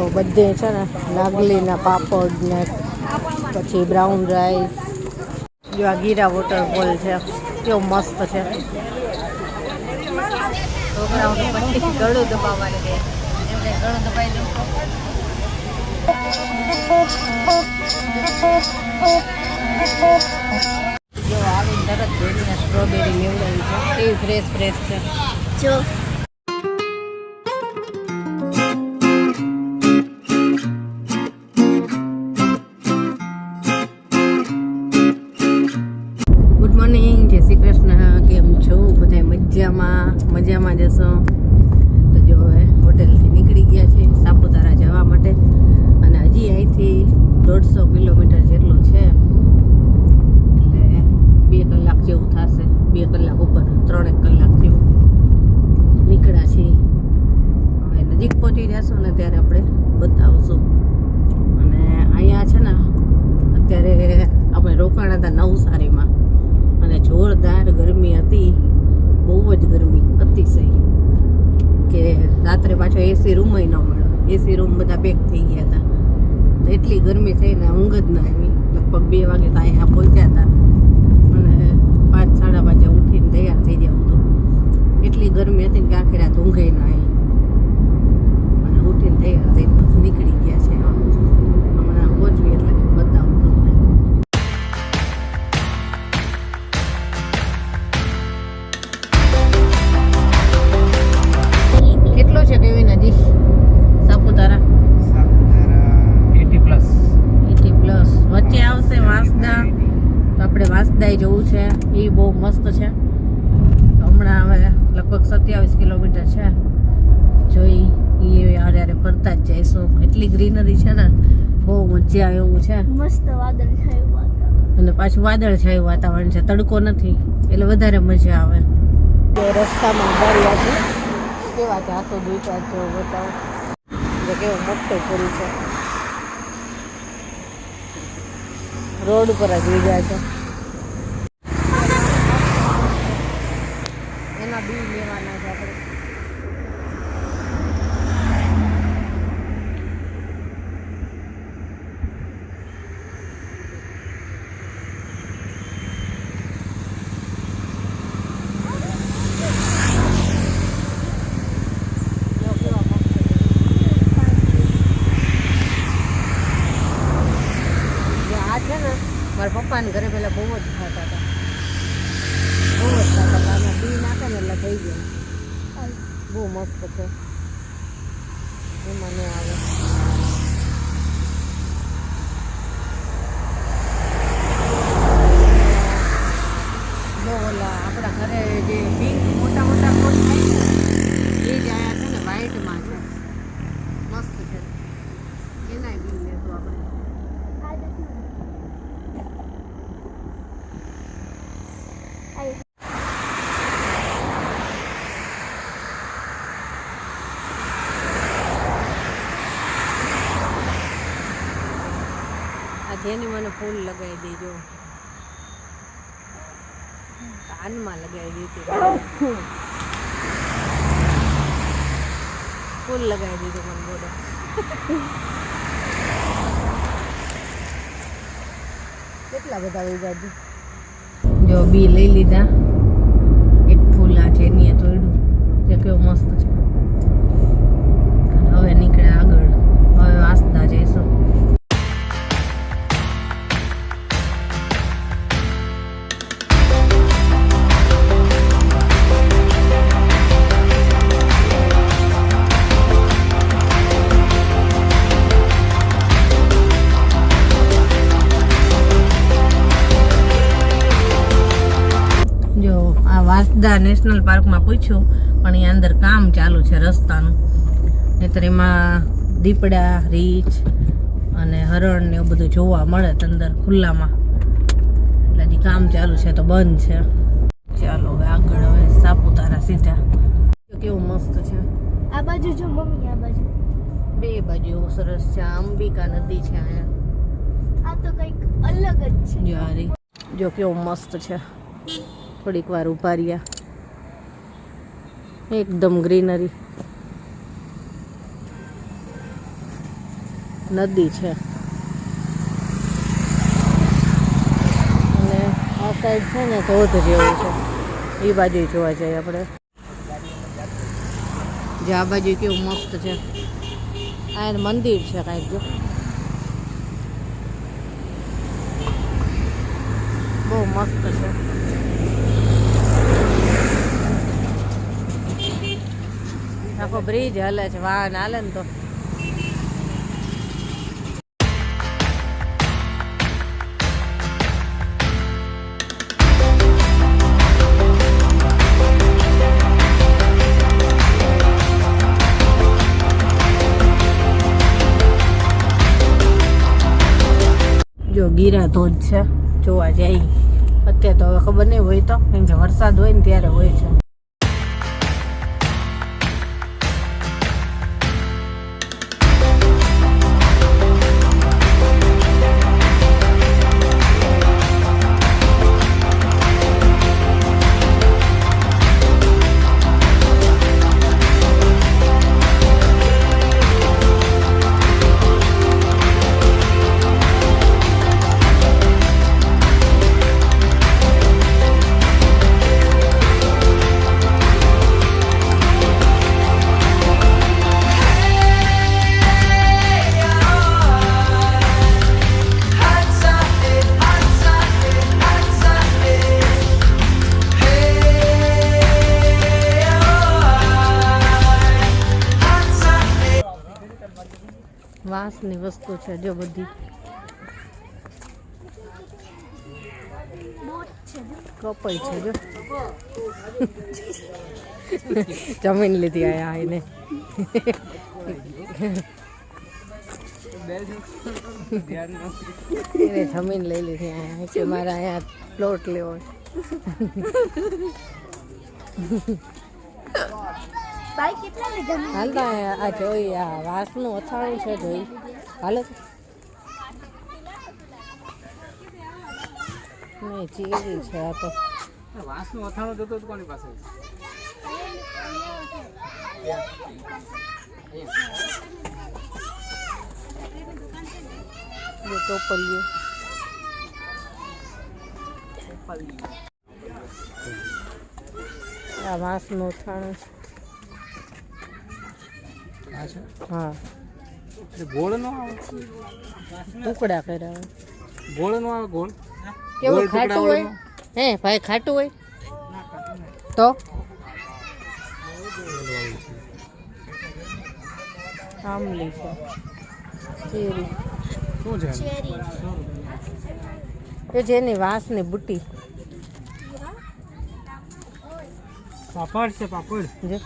જો બધે છે ને, નાગલીના પાપડ ને પછી બ્રાઉન રાઈસ જો આ ગીરા વોટરફોલ છે, કેવો મસ્ત છે. છોકરાઓને પછી જો આવીને તરત જોઈને સ્ટ્રોબેરી નીવડાવી છે. કેવી ફ્રેશ ફ્રેશ છે. જો રાત્રે પાછો એસી રૂમ ન મળ્યો એસી રૂમ બધા પેક થઈ ગયા હતા. તો એટલી ગરમી થઈને ઊંઘ જ ના આવી. લગભગ બે વાગે તો અહીંયા પહોંચ્યા હતા. અને પાંચ, સાડા પાંચે ઉઠીને તૈયાર થઈ જવું હતું એટલી ગરમી હતી ને કે આખી રાત ઊંઘે ના આવી. અને ઉઠીને તૈયાર થઈને નીકળી ગયા છે. વાંસદાએ જવું છે એ બહુ મસ્ત છે. હમણાં હવે લગભગ સત્યાવીસ કિલોમીટર છે. જોઈ એ હારે હારે ફરતા જ જઈશું. એટલી ગ્રીનરી છે ને બહુ મજા આવે એવું છે. મસ્ત વાદળ છાયું અને પાછું વાદળ છાયું વાતાવરણ છે. તડકો નથી એટલે વધારે મજા આવે. તો રસ્તામાં ઉભાર્યા છે કેવા છે? આસો દુઈટા જેવો બતાવો. કેવો મોટો પૂરી છે. રોડ ઉપર જ લીધા છે. બી લેવાના છે આપણે જો કેવા મસ્ત છે. જો આ છે ને મારા પપ્પાને ઘરે પેલા બહુ જ ખાતા હતા બહુ જ ખાતા હતા આમાં બી નાખે ને એટલે થઈ જાય બહુ મસ્ત છે એમાં ન આવે જો ઓલા આપણા ઘરે જે પિંક મોટા મોટા ફૂલ થાય ને એ જ આયા છે ને વ્હાઈટમાં છે મસ્ત છે એનાય બી લેતું આપણે આ જેની મને ફૂલ લગાવી દેજો. કાનમાં લગાવી દીધી ફૂલ લગાવી દીધું મને બોલો. કેટલા બધા ઉગાડ્યું? જો બી લઈ લીધા. એક ફૂલ આ છે, એની તોડ્યું જે કેવું મસ્ત છે. હવે નીકળ્યા આગળ. હવે વાંચતા જઈશું. વાંસદા નેશનલ પાર્કમાં પૂછ્યું પણ અહીંયા અંદર કામ ચાલુ છે રસ્તાનું. નહીતર એમાં દીપડા રીંછ અને હરણ ને એવું બધું જોવા મળે અંદર ખુલ્લામાં. એટલે હજી કામ ચાલુ છે તો બંધ છે. ચાલો હવે આગળ હવે સાપુતારા સીધા. જો કેવું મસ્ત છે? આ બાજુ જો મમ્મી આ બાજુ. બે બાજુ એવું સરસ છે અંબિકા નદી છે અહીંયા. આ તો કંઈક અલગ જ છે. જો કેવું મસ્ત છે. થોડીક વાર ઊભા રહ્યા. એકદમ ગ્રીનરી. નદી છે. અને આ સાઈડ છે ને ધોધ જેવું છે. એ બાજુ જોવા જઈએ આપણે. જે આ બાજુ કેવું મસ્ત છે. આ મંદિર છે કાંઈક જો. બહુ મસ્ત છે. આખો બ્રિજ હલે છે, વાહન હાલે ને તો. જો ગીરા ધોધ છે, જોવા જાય અત્યારે તો હવે ખબર નહીં હોય તો, કેમ કે વરસાદ હોય ને ત્યારે હોય છે. વાંસની વસ્તુ છે જો બધી. કપાઈ છે જો. જમીન લીધી આયા એને એને જમીન લઈ લીધી આયા કે મારે અહીંયા પ્લોટ લેવો છે. ભાઈ કેટલા લીધા હાલ તો આ આ જોઈ આ વાંસનું અથાણું છે જોઈ. હાલો નહીં ચીરી છે આ તો. વાંસનું અથાણું જોતો કોની પાસે? ટોપલિયું આ વાંસનું અથાણું. હા. ગોળ નો આવે ટુકડા કર્યા હોય. ગોળ નો આવે ગોળ? કેવું ખાટું હોય? હે ભાઈ ખાટું હોય? તો? આમલી છે ચેરી. શું છે? ચેરી એ જેની વાંસની બુટ્ટી. પાપડ છે પાપડ. જો.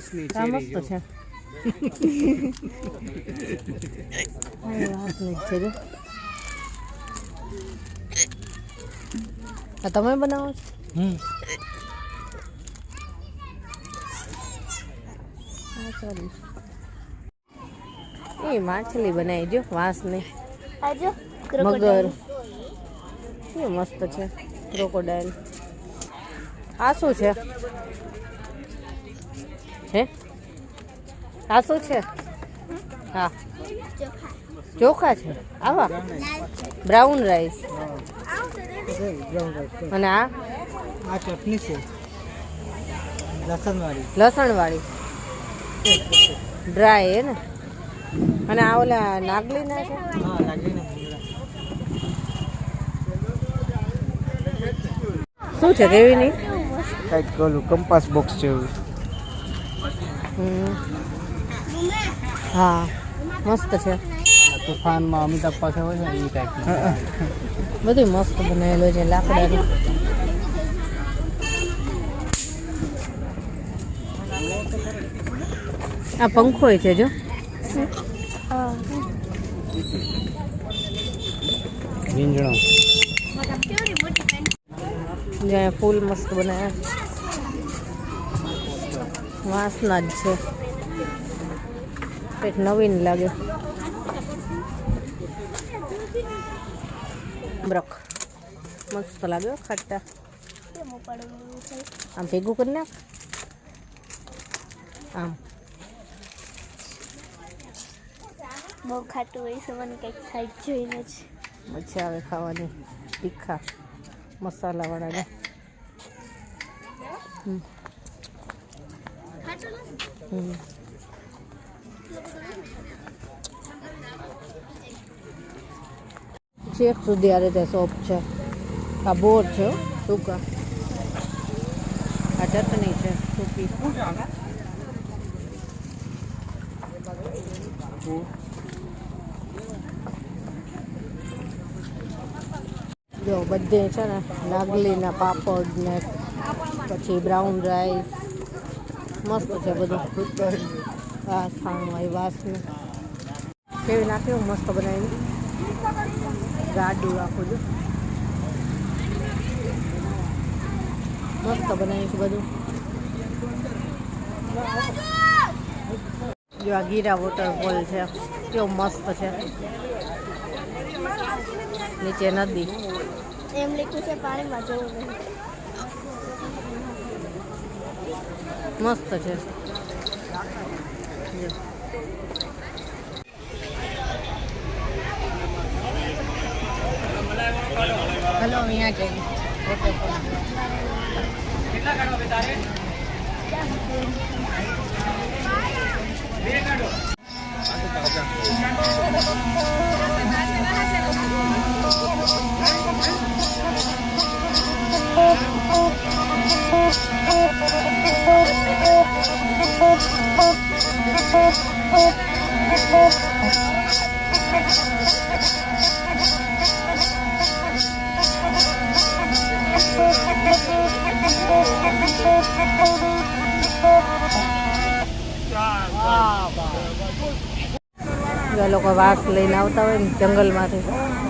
વાંસની આ ચેરી મસ્ત છે તમે બનાવો છો? એ માછલી બનાવી જો વાંસ ને મગર. એ મસ્ત છે ક્રોકોડાઇલ આ શું છે? હે આ શું છે? હા. ચોખા છે? આવા? Brown rice. અને આ? આ ચટણી છે. લસણવાળી. લસણવાળી. ડ્રાય હે ને? અને આ ઓલા નાગલી ના છે? હા શું છે દેવીની કંઈક ઓલું કંપાસ બોક્સ જેવું. હા મસ્ત છે. તુફાનમાં અમિતાભ પાસે હોય છે એ ટાઈપનું બધું મસ્ત બનાવેલું છે લાકડાનું. આ પંખો છે જો. જ્યાં ફૂલ મસ્ત બનાવ્યા વાસના જ છે. કંઈક નવીન લાગે બ્રક. મસ્ત લાગ્યો ખાટા. આમ ભેગું કરી નાખ. આમ. બહુ ખાટું હોય છે મને કંઈક સાઈડ જોઈને જ. મજા આવે ખાવાની. તીખા. મસાલાવાળાને. હમ. ચેક સુધી આ રીતે સોપ છે. આ બોર છે સૂકા આ ચટણી છે સૂકી જો બધે છે ને, નાગલીના પાપડ ને પછી બ્રાઉન રાઈસ મસ્ત છે બધું. આ ખાણું આવી વાસનું કેવી નાખ્યું મસ્ત બનાવીને? ગાડું આખું જો. મસ્ત બનાવ્યું છે બધું. જો આ ગીરા વોટરફોલ છે. કેવો મસ્ત છે. નીચે નદી. એમ લીધું છે, પાણીમાં જવું નહીં. મસ્ત છે. જો. હલો અહીંયા તારે? બે આ લોકો વાઘ લઈને આવતા હોય ને જંગલમાંથી.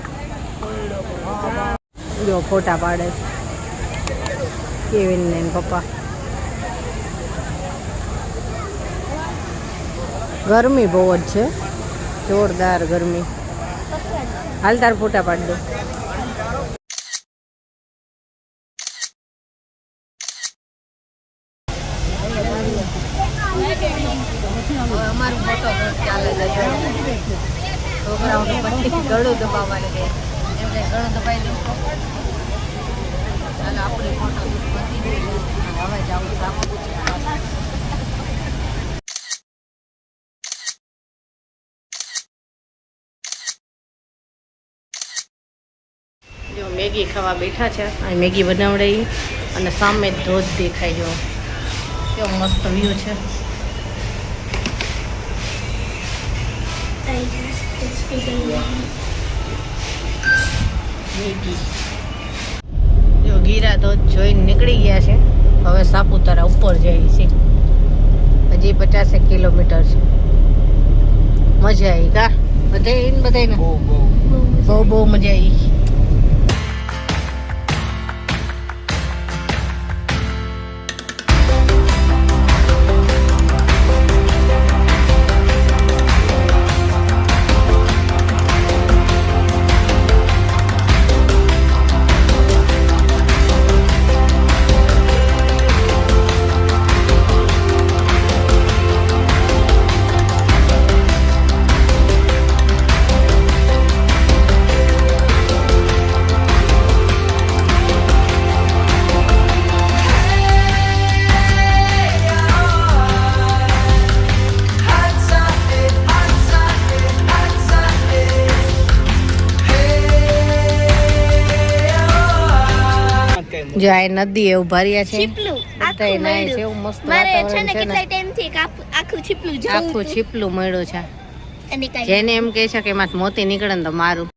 જો ફોટા પાડે છે. કેવિન ને પપ્પા. ગરમી બહુ જ છે. જોરદાર ગરમી. હાલ તાર ફોટા પાડી દો અમારું ફોટો ચાલે છે છોકરાઓને પછી ગળું દબાવવાનું કે એમ કે ગળું દબાવી દઉં ચાલો આપણે ફોટો પતી ગયું જો મેગી ખાવા બેઠા છે. અને મેગી બનાવડાવી અને સામે ધોધ દેખાય જો કેવો મસ્ત વ્યૂ છે. મેગી. ગીરા ધોધ જોઈને નીકળી ગયા છે. હવે સાપુતારા ઉપર જઈએ છીએ હજી પચાસેક કિલોમીટર છે. મજા આવી કા બધે બધે બહુ બહુ. બહુ બહુ મજા આવી જો આ નદી એવું ભર્યા છે. બધા નાય છે એવું મસ્ત છે વાતાવરણ ને છે ને. કેટલા આખું- છીપલું આખું. છીપલું મળ્યું છે. જેને એમ કહે છે કે માત મોતી નીકળે ને તો મારું.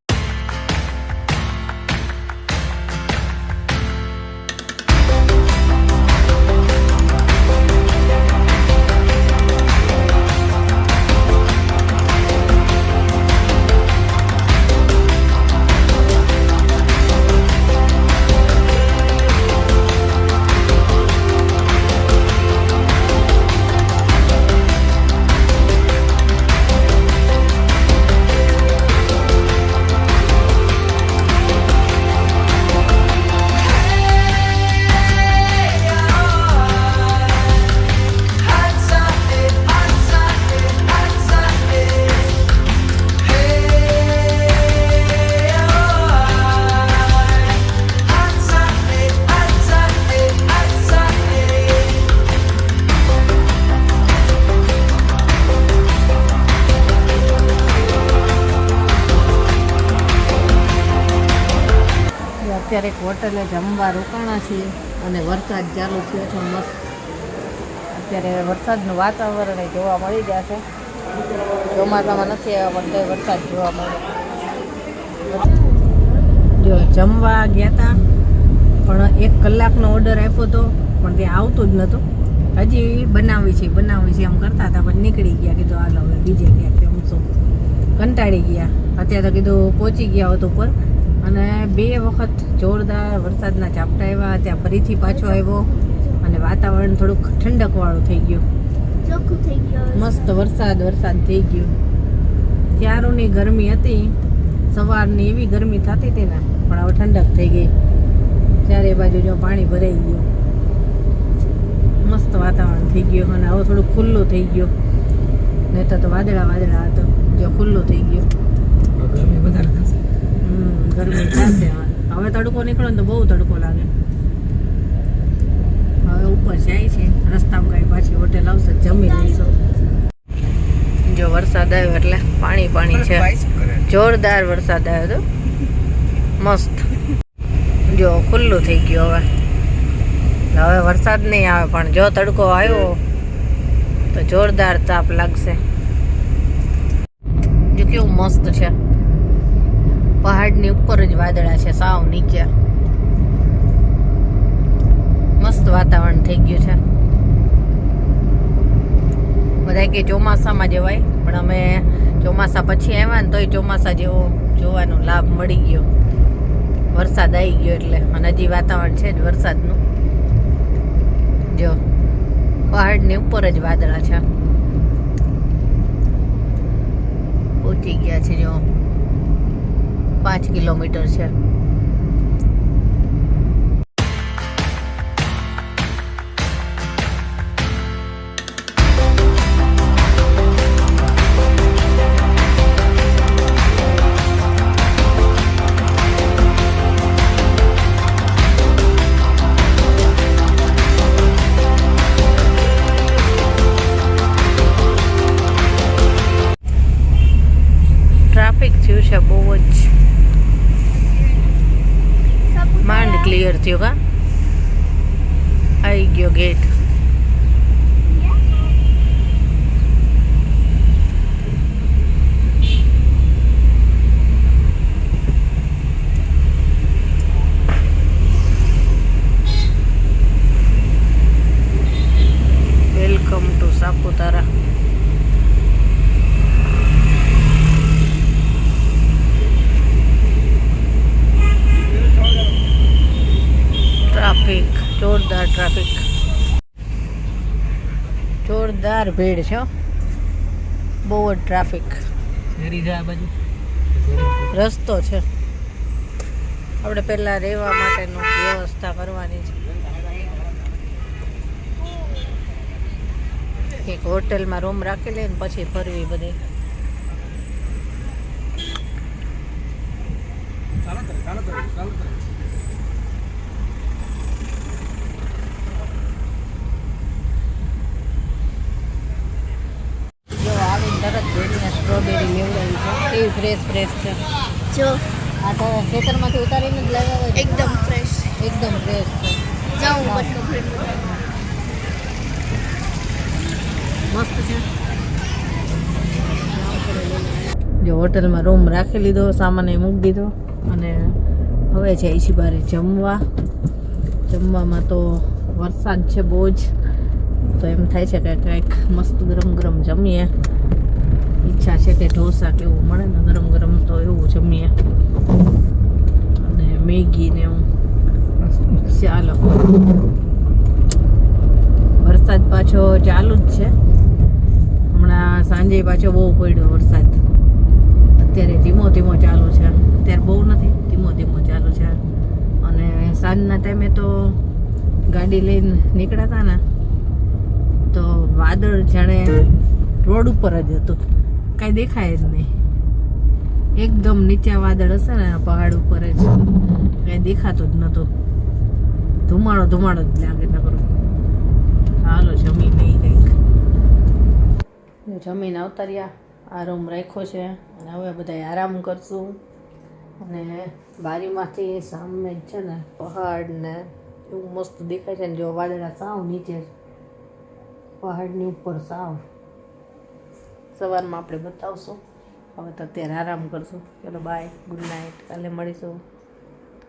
અત્યારે એક હોટલે જમવા રોકાણા છીએ અને વરસાદ ચાલુ થયો છે મસ્ત. અત્યારે વરસાદનું વાતાવરણ જોવા મળી જશે ચોમાસામાં નથી આવ્યા, પણ વરસાદ જોવા મળે. જો જમવા ગયા હતા પણ એક કલાકનો ઓર્ડર આપ્યો હતો પણ ત્યાં આવતો જ નહોતું હજી બનાવી છે બનાવી છે એમ કરતા હતા, પણ નીકળી ગયા, કીધું હાલો, હવે બીજે ક્યાંક જમશું. કંટાળી ગયા. અત્યારે તો કીધું, પહોંચી ગયા હોત ઉપર. અને બે વખત જોરદાર વરસાદના ઝાપટા આવ્યા ત્યાં ફરીથી પાછો આવ્યો અને વાતાવરણ થોડુંક ઠંડકવાળું થઈ ગયું. ચોખ્ખું થઈ ગયું મસ્ત વરસાદ વરસાદ થઈ ગયો. ત્યારોની ગરમી હતી. સવારની એવી ગરમી થતી હતી ને પણ હવે ઠંડક થઈ ગઈ. ચારે બાજુ જો પાણી ભરાઈ ગયું. મસ્ત વાતાવરણ થઈ ગયું અને હવે થોડું ખુલ્લું થઈ ગયું. નહીં તો વાદળા વાદળા હતો. જો ખુલ્લું થઈ ગયું. ગરમી થશે. હવે. તડકો નીકળે ને તો બહુ તડકો લાગે. હવે ઉપર જાય છે. રસ્તામાં કઈ પાછી હોટેલ આવશે જમી લઈશું. જો વરસાદ આવ્યો એટલે પાણી પાણી છે. જોરદાર વરસાદ આવ્યો તો. મસ્ત. જો ખુલ્લું થઈ ગયું હવે. હવે વરસાદ નહીં આવે, પણ જો તડકો આવ્યો, તો જોરદાર તાપ લાગશે. જો કેવું મસ્ત છે. પહાડની ઉપર જ વાદળા છે, સાવ નીચે. મસ્ત વાતાવરણ થઈ ગયું છે. બધા કે ચોમાસામાં જવાય પણ અમે ચોમાસા પછી આવ્યા ને તોય ચોમાસા જેવો જોવાનો લાભ મળી ગયો. વરસાદ આવી ગયો એટલે, અને હજી વાતાવરણ છે જ વરસાદનું. જો, પહાડની ઉપર જ વાદળા છે. પહોંચી ગયા છે, જો. પાંચ કિલોમીટર છે. yoga. ભીડ છે બહુ જ ટ્રાફિક શેરી જાય આ બાજુ? રસ્તો છે. આપણે પહેલાં રહેવા માટેનું વ્યવસ્થા કરવાની છે. એક હોટેલમાં રૂમ રાખી લઈને પછી ફરવી બધી. જો આવીને તરત જોઈને સ્ટ્રોબેરી લેવડાવી ફ્રેશ ફ્રેશ છે. જો. આ તો ખેતરમાંથી ઉતારીને જ લાવ્યા હોય એકદમ ફ્રેશ એકદમ ફ્રેશ છે. જાઉં બધું મસ્ત છે. જો હોટલમાં રૂમ રાખી લીધો સામાન એ મૂકી દીધો. અને હવે જાય છે બારે જમવા. જમવામાં તો વરસાદ છે બહુ જ. તો એમ થાય છે કે કંઈક મસ્ત ગરમ ગરમ જમીએ. ઈચ્છા છે કે ઢોસા કેવું મળે ને ગરમ ગરમ તો એવું જમીએ. અને મેગી ને એવું. ચાલો. વરસાદ પાછો ચાલુ જ છે. હમણાં સાંજે પાછો બહુ પડ્યો વરસાદ. અત્યારે ધીમો ધીમો ચાલુ છે. અત્યારે બહુ નથી, ધીમો ધીમો ચાલુ છે. અને સાંજના ટાઈમે તો ગાડી લઈને નીકળ્યા હતા ને, તો વાદળ જાણે રોડ ઉપર જ હતું. કાંઈ દેખાય જ નહીં. એકદમ નીચે વાદળ હશે ને પહાડ ઉપર જ. કાંઈ દેખાતું જ નહોતું. ધુમાડો ધુમાડો જ લાગે નકરો. હાલો જમી નહીં કંઈક જમીન અવતર્યા. આ રૂમ રાખ્યો છે. અને હવે બધા આરામ કરશું. અને બારીમાંથી સામે જ છે ને, પહાડ ને એવું મસ્ત દેખાય છે ને, જો વાદળા સાવ નીચે પહાડની ઉપર સાવ. સવારમાં આપણે બતાવશું. હવે તો અત્યારે આરામ કરશું. ચલો બાય ગુડ નાઇટ કાલે મળીશું.